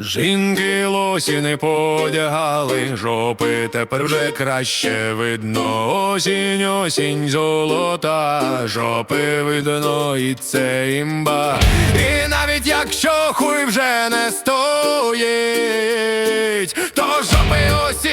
Жінки лосі не подягали, жопи тепер вже краще видно. Осінь, осінь, золота, жопи видно, і це імба. І навіть якщо хуй вже не стоїть, то жопи осінні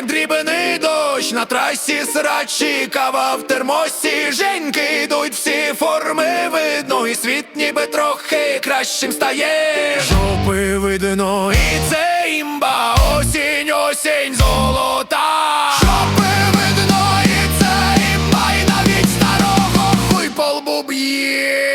як дрібний дощ На трасі срачі, кава в термосі. Женьки йдуть всі форми видно І світ ніби трохи кращим стає. Жопи видно, і це імба Осінь, осінь, золота. Жопи видно, і це імба І навіть старого хуй по б'є